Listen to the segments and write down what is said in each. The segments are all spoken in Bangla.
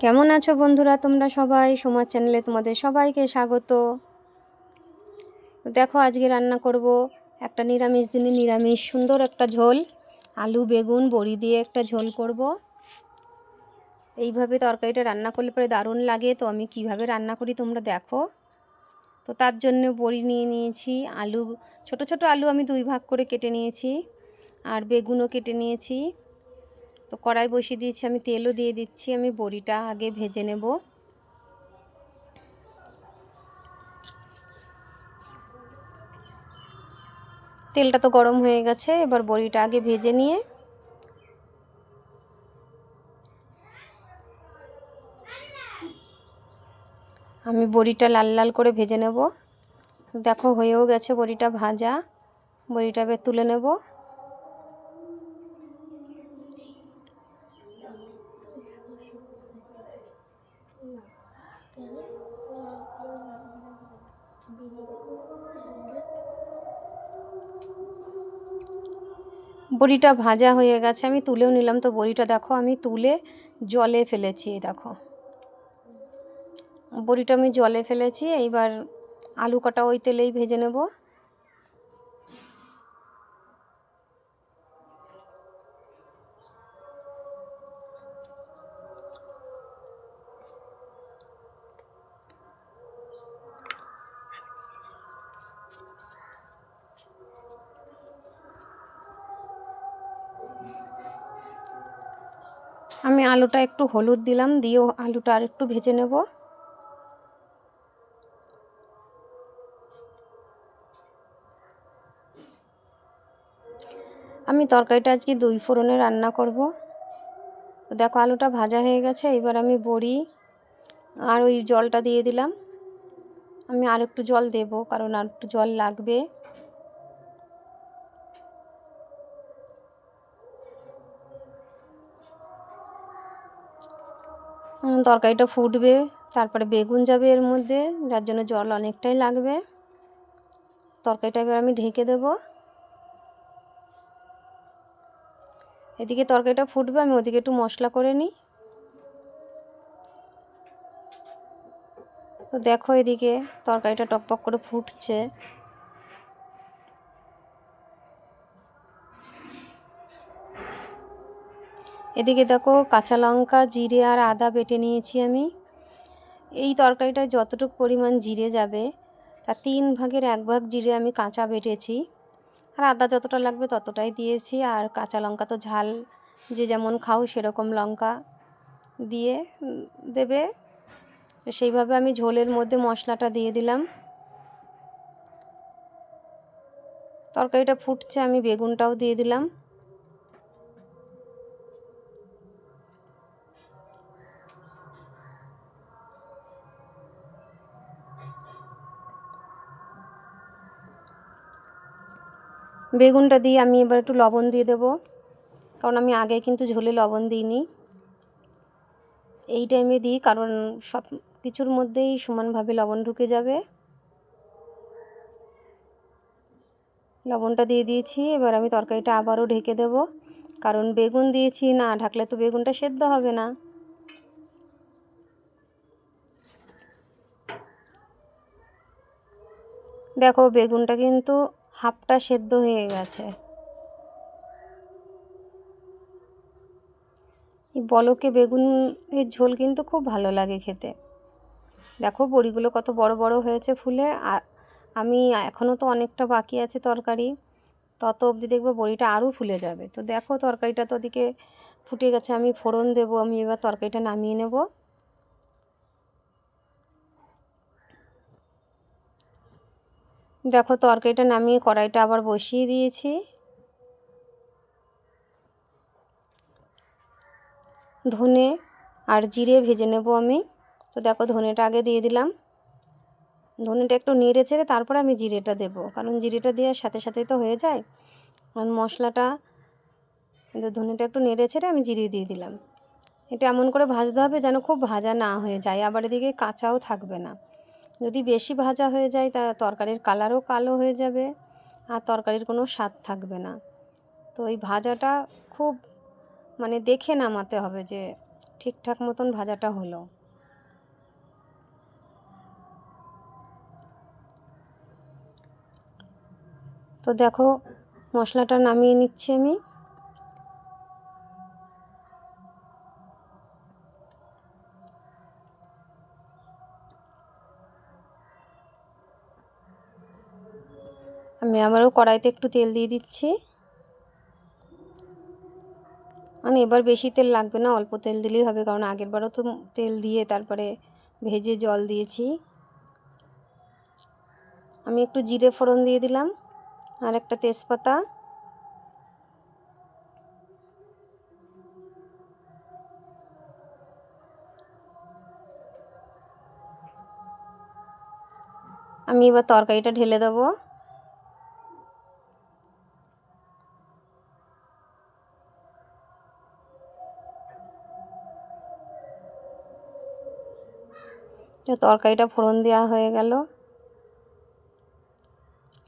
কেমন আছো বন্ধুরা? তোমরা সবাই সমাজ চ্যানেলে তোমাদের সবাইকে স্বাগত। দেখো, আজকে রান্না করব একটা নিরামিষ দিনে, নিরামিষ সুন্দর একটা ঝোল। আলু, বেগুন, বড়ি দিয়ে একটা ঝোল করব। এইভাবে তরকারিটা রান্না করলে পরে দারুণ লাগে। তো আমি কীভাবে রান্না করি তোমরা দেখো। তো তার জন্য বড়ি নিয়ে নিয়েছি, আলু, ছোট ছোট আলু আমি দুই ভাগ করে কেটে নিয়েছি। আর বেগুনও কেটে নিয়েছি। তো কড়াই বসিয়ে দিয়েছি, আমি তেলও দিয়ে দিচ্ছি, আমি বড়িটা আগে ভেজে নেব। তেলটা তো গরম হয়ে গেছে, এবার বড়িটা আগে ভেজে নিয়ে আমি বড়িটা লাল লাল করে ভেজে নেব। দেখো হয়েও গেছে বড়িটা ভাজা, বড়িটা তুলে নেব। বড়িটা ভাজা হয়ে গেছে, আমি তুলেও নিলাম। তো বড়িটা দেখো, আমি তুলে জলে ফেলেছি দেখো। বড়িটা আমি জলে ফেলেছি, এইবার আলু কটা ওই তেলেই ভেজে নেব। আমি আলুটা একটু হলুদ দিলাম, দিয়েও আলুটা আর একটু ভেজে নেব। আমি তরকারিটা আজকে দুই ফোড়নে রান্না করব। দেখো আলুটা ভাজা হয়ে গেছে, এবার আমি বড়ি আর ওই জলটা দিয়ে দিলাম। আমি আর একটু জল দেব, কারণ আর একটু জল লাগবে। তরকারিটা ফুটবে, তারপরে বেগুন যাবে এর মধ্যে, যার জন্য জল অনেকটাই লাগবে। তরকারিটা এবার আমি ঢেকে দেব। এদিকে তরকারিটা ফুটবে, আমি ওদিকে একটু মশলা করে নিই। তো দেখো এদিকে তরকারিটা টকপক করে ফুটছে। এদিকে দেখো কাঁচা লঙ্কা, জিরে আর আদা বেটে নিয়েছি আমি। এই তরকারিটায় যতটুকু পরিমাণ জিরে যাবে, তার তিন ভাগের এক ভাগ জিরে আমি কাঁচা বেটেছি। আর আদা যতটা লাগবে ততটাই দিয়েছি, আর কাঁচা লঙ্কা তো ঝাল, যে যেমন খাও সেরকম লঙ্কা দিয়ে দেবে। সেইভাবে আমি ঝোলের মধ্যে মশলাটা দিয়ে দিলাম। তরকারিটা ফুটছে, আমি বেগুনটাও দিয়ে দিলাম। বেগুনটা দিয়ে আমি এবার একটু লবণ দিয়ে দেব। কারণ আমি আগে কিন্তু ঝোলে লবণ দিইনি। এই টাইমে দিই, কারণ সব কিছুর মধ্যেই সমানভাবে লবণ ঢুকে যাবে। লবণটা দিয়ে দিয়েছি, এবার আমি তরকারিটা আবারও ঢেকে দেব। কারণ বেগুন দিয়েছি না, ঢাকলে তো বেগুনটা সেদ্ধ হবে না। দেখো, বেগুনটা কিন্তু হাফটা সেদ্ধ হয়ে গেছে। এই বলকে বেগুনের ঝোল কিন্তু খুব ভালো লাগে খেতে। দেখো বড়িগুলো কত বড় বড় হয়েছে ফুলে। আমি এখনও তো অনেকটা বাকি আছে তরকারি। তত অবধি দেখব বড়িটা আরও ফুলে যাবে। তো দেখো তরকারিটা তো ওদিকে ফুটে গেছে, আমি ফোড়ন দেবো, আমি এবার তরকারিটা নামিয়ে নেব। দেখো তরকারিটা নামিয়ে কড়াইটা আবার বসিয়ে দিয়েছি। ধনে আর জিরে ভেজে নেব আমি। তো দেখো ধনেটা আগে দিয়ে দিলাম। ধনেটা একটু নেড়ে ছেড়ে তারপরে আমি জিরেটা দেব। কারণ জিরেটা দেওয়ার সাথে সাথেই তো হয়ে যায়। কারণ মশলাটা কিন্তু ধনেটা একটু নেড়ে ছেড়ে আমি জিরে দিয়ে দিলাম। এটা এমন করে ভাজতে হবে যেন খুব ভাজা না হয়ে যায়। আবার এদিকে কাঁচাও থাকবে না। যদি বেশি ভাজা হয়ে যায়, তা তরকারির কালারও কালো হয়ে যাবে আর তরকারির কোনো স্বাদ থাকবে না। তো এই ভাজাটা খুব মানে দেখে নামাতে হবে যে ঠিকঠাক মতন ভাজাটা হলো। তো দেখো মশলাটা নামিয়ে নিচ্ছি আমি। আমি আবারও কড়াইতে একটু তেল দিয়ে দিচ্ছি। মানে এবার বেশি তেল লাগবে না, অল্প তেল দিলেই হবে, কারণ আগের বারও তো তেল দিয়ে তারপরে ভেজে জল দিয়েছি। আমি একটু জিরে ফোড়ন দিয়ে দিলাম আর একটা তেজপাতা। আমি এবার তরকারিটা ঢেলে দেবো। তরকারিটা ফোড়ন দেওয়া হয়ে গেল।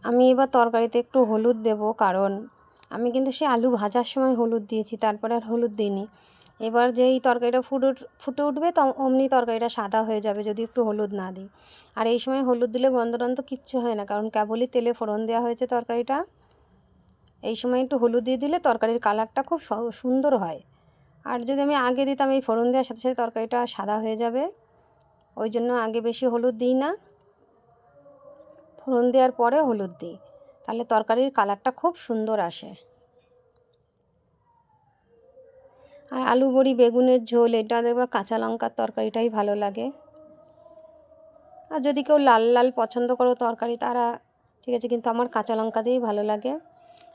আমি এবার তরকারিতে একটু হলুদ দেব, কারণ আমি কিন্তু সে আলু ভাজার সময় হলুদ দিয়েছি, তারপরে আর হলুদ দিইনি। এবার যেই তরকারিটা ফুটে ফুটে উঠবে তো, অমনি তরকারিটা সাদা হয়ে যাবে যদি একটু হলুদ না দিই। আর এই সময় হলুদ দিলে গন্ধ টন্ধ কিচ্ছু হয় না, কারণ কেবলই তেলে ফোড়ন দেওয়া হয়েছে তরকারিটা। এই সময় একটু হলুদ দিয়ে দিলে তরকারির কালারটা খুব সুন্দর হয়। আর যদি আমি আগে দিতাম এই ফোড়ন দেওয়ার সাথে সাথে তরকারিটা সাদা হয়ে যাবে। ওই জন্য আগে বেশি হলুদ দিই না। ফোড়ন দেওয়ার পরে হলুদ দিই। তাহলে তরকারির কালারটা খুব সুন্দর আসে। আর আলু বড়ি, বেগুনের ঝোল, এটা দেখবা কাঁচা লঙ্কার তরকারিটাই ভালো লাগে। আর যদি কেউ লাল লাল পছন্দ করো তরকারি, তারা ঠিক আছে, কিন্তু আমার কাঁচা লঙ্কা দিয়েই ভালো লাগে।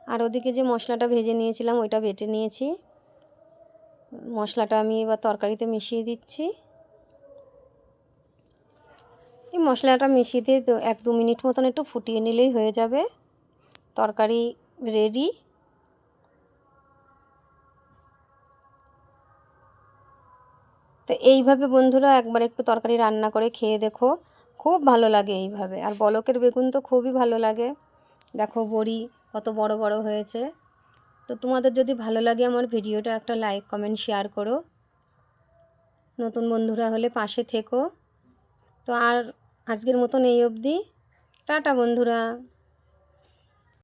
আর ওদিকে যে মশলাটা ভেজে নিয়েছিলাম, ওইটা বেটে নিয়েছি। মশলাটা আমি এবার তরকারিতে মিশিয়ে দিচ্ছি। এই মশলাটা মিশিয়ে দিয়ে এক দু মিনিট মতন একটু ফুটিয়ে নিলেই হয়ে যাবে। তরকারি রেডি তো এইভাবে বন্ধুরা একবার একটু তরকারি রান্না করে খেয়ে দেখো। খুব ভালো লাগে এইভাবে। আর বলকের বেগুন তো খুবই ভালো লাগে। দেখো বড়ি কত বড় বড় হয়েছে। তো তোমাদের যদি ভালো লাগে আমার ভিডিওটা একটা লাইক কমেন্ট শেয়ার করো। নতুন বন্ধুরা হলে পাশে থেকো। তো আর আজকের মতন এই অবধি। টাটা বন্ধুরা।